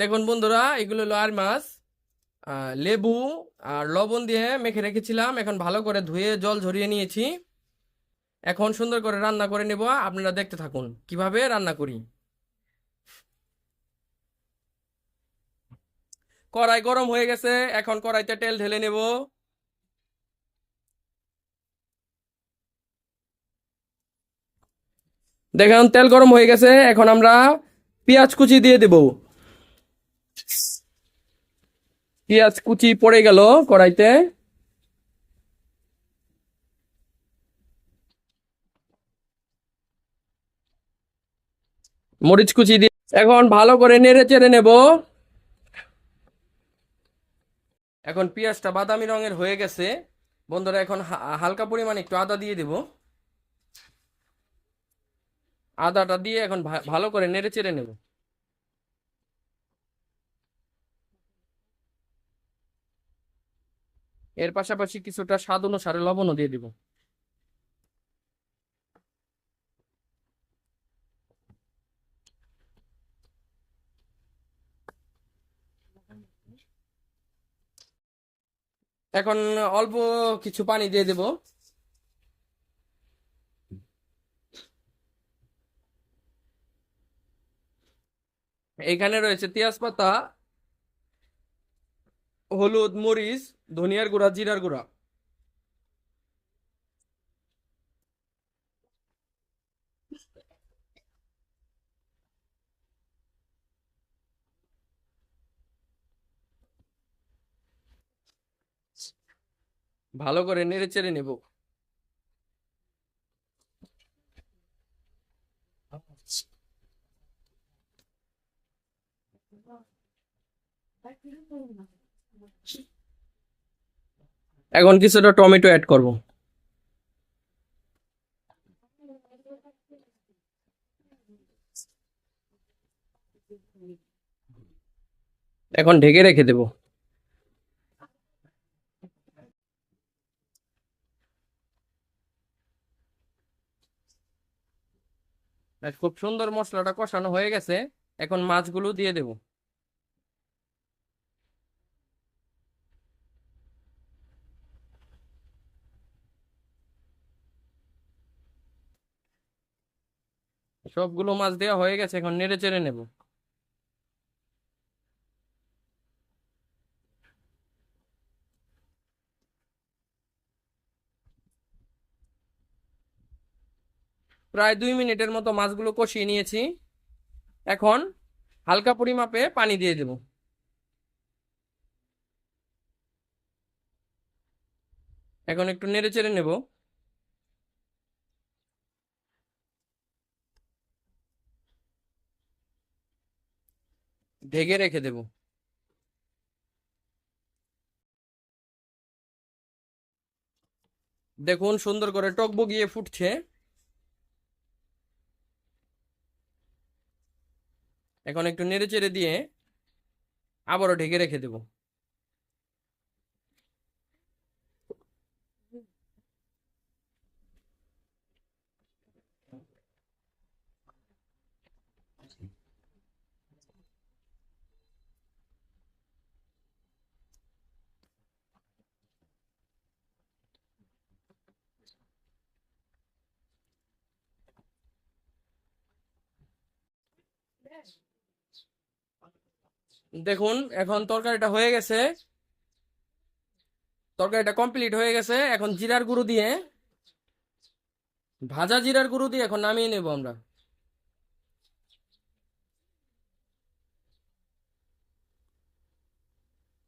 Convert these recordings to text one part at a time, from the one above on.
দেখুন বন্ধুরা, এগুলো হলো আর মাছ লেবু আর লবণ দিয়ে মেখে রেখেছিলাম। এখন ভালো করে ধুয়ে জল ঝরিয়ে নিয়েছি। এখন সুন্দর করে রান্না করে নেব। আপনারা দেখতে থাকুন, কীভাবে রান্না করি। কড়াই গরম হয়ে গেছে, এখন কড়াইতে তেল ঢেলে নেব। দেখুন, তেল গরম হয়ে গেছে, এখন আমরা পেঁয়াজ কুচি দিয়ে দেব। পেঁয়াজ কুচি পড়ে গেল কড়াইতে? মরিচ কুচি দিয়ে এখন ভালো করে নেড়ে চেড়ে নেব। এখন পেঁয়াজটা বাদামি রঙের হয়ে গেছে। বন্ধুরা, এখন হালকা পরিমাণে একটু আদা দিয়ে দেব। আদাটা দিয়ে এখন ভালো করে নেড়ে চেড়ে নেব। এর পাশাপাশি কিছুটা স্বাদ অনুসারে লবণও দিয়ে দিব। এখন অল্প কিছু পানি দিয়ে দেব। এখানে রয়েছে তেজপাতা হলুদ মরিচ ধনিয়ার গুঁড়া জিরার গুঁড়া। ভালো করে নেড়ে চেড়ে নেব। এখন কিছুটা টমেটো অ্যাড করব। এখন ঢেকে রেখে দেব। খুব সুন্দর মশলাটা কষানো হয়ে গেছে। এখন মাছগুলো দিয়ে দেব। সবগুলো মাছ দেওয়া হয়ে গেছে, এখন নেড়ে চেড়ে নেব। প্রায় দুই মিনিটের মতো মাছগুলো কষিয়ে নিয়েছি। এখন হালকা পরিমাপে পানি দিয়ে দেব। এখন একটু নেড়ে চেড়ে নেব। ঢেকে রেখে দেব। দেখুন, সুন্দর করে টকবগিয়ে ফুটছে। এখন একটু নেড়ে চেড়ে দিয়ে আবারও ঢেকে রেখে দেব। দেখুন, এখন তরকারিটা হয়ে গেছে। তরকারিটা কমপ্লিট হয়ে গেছে। এখন জিরার গুঁড়ো দিয়ে, ভাজা জিরার গুঁড়ো দিয়ে এখন নামিয়ে নেব আমরা।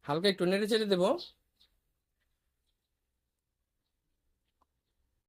হালকা একটু নেড়ে চেড়ে দেবো।